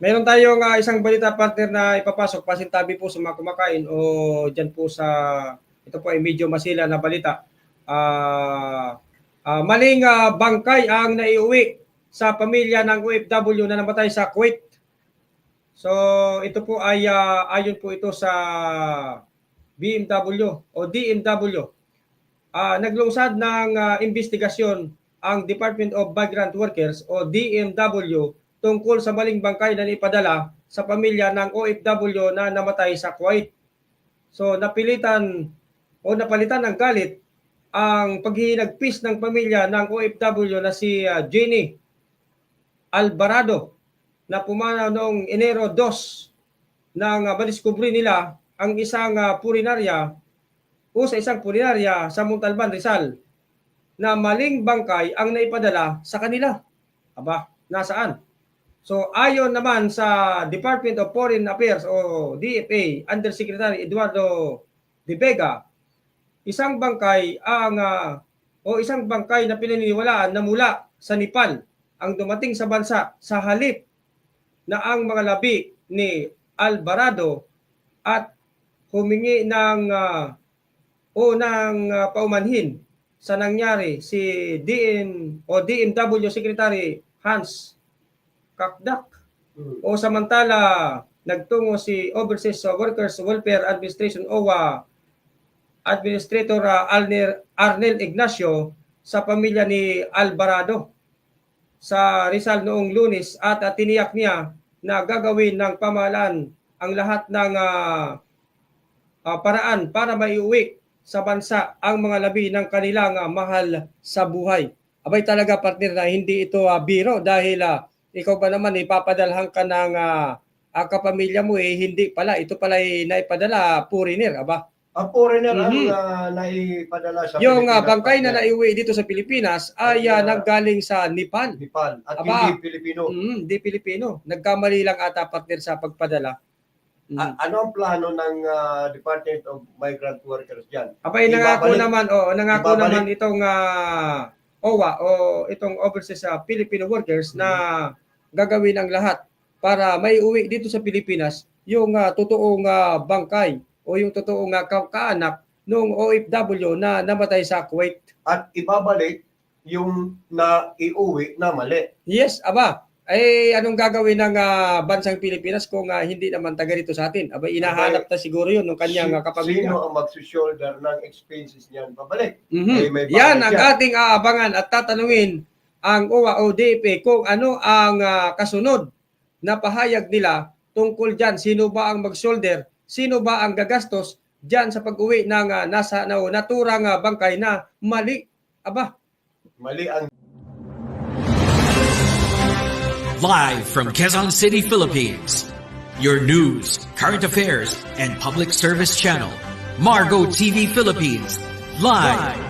Meron tayong ah, isang balita partner na ipapasok pasintabi po sa mga kumakain o dyan po sa ito po ay medyo masila na balita. Ah, ah, maling ah, bangkay ang naiuwi sa pamilya ng OFW na namatay sa Kuwait. So ito po ay ah, ayon po ito sa BMW o DMW. Ah, naglungsad ng ah, investigasyon ang Department of Migrant Workers o DMW tungkol sa maling bangkay na ipadala sa pamilya ng OFW na namatay sa Kuwait. So napilitan o napalitan ng galit ang paghihinagpis ng pamilya ng OFW na si ah, Jenny Alvarado na pumanaw noong Enero 2 nang uh, madiskubri nila ang isang ah, purinarya o sa isang purinarya sa Montalban, Rizal na maling bangkay ang naipadala sa kanila. Aba, nasaan? So ayon naman sa Department of Foreign Affairs o DFA Undersecretary Eduardo De Vega, isang bangkay ang ah, o isang bangkay na pinaniniwalaan na mula sa Nepal ang dumating sa bansa sa halip na ang mga labi ni Alvarado at humingi ng ah, o ng ah, paumanhin sa nangyari si DM o DMW Secretary Hans Kakdak. O samantala nagtungo si Overseas Workers Welfare Administration OWA Administrator ah, Arnel, Arnel Ignacio sa pamilya ni Alvarado. Sa Rizal noong lunes at ah, tiniyak niya na gagawin ng pamahalaan ang lahat ng ah, ah, paraan para maiuwi sa bansa ang mga labi ng kanilang ah, mahal sa buhay. Abay talaga partner na hindi ito ah, biro dahil ah, ikaw ba naman ipapadalhan ka ng ah, ang kapamilya mo eh hindi pala ito pala ay naipadala foreigner aba Ang foreigner Mhm. ang uh, naipadala sa yung ah, Pilipinas, bangkay na naiuwi dito sa Pilipinas ay ah, ah, nanggaling sa Nepal Nepal at Aba. hindi Pilipino. mm, di Pilipino nagkamali lang ata partner sa pagpadala mm. A- ano ang plano ng ah, Department of Migrant Workers diyan? Abay, nangako Ibabalik- naman, oh, nangako ibabalik- naman itong ah, OWA o itong Overseas ah, Filipino Workers na gagawin ang lahat para may uwi dito sa Pilipinas yung ah, totoong ah, bangkay o yung totoong ka- kaanak ng OFW na namatay sa Kuwait. At ibabalik yung na iuwi na mali. Yes, aba. Ay anong gagawin ng ah, bansang Pilipinas kung ah, hindi naman taga rito sa atin? Aba, inahanap na siguro yun ng kanyang ah, kapamilya. Sino ang magsushoulder ng expenses niyan pabalik? Mhm. Eh, may Yan ang yan. ating aabangan at tatanungin ang OWA o DFA kung ano ang ah, kasunod na pahayag nila tungkol dyan. Sino ba ang mag-shoulder? Sino ba ang gagastos dyan sa pag-uwi ng ah, nasa na, naturang ah, bangkay na mali? Aba, Mali ang Live from Quezon City, Philippines. Your news, current affairs, and public service channel. Margo TV Philippines. Live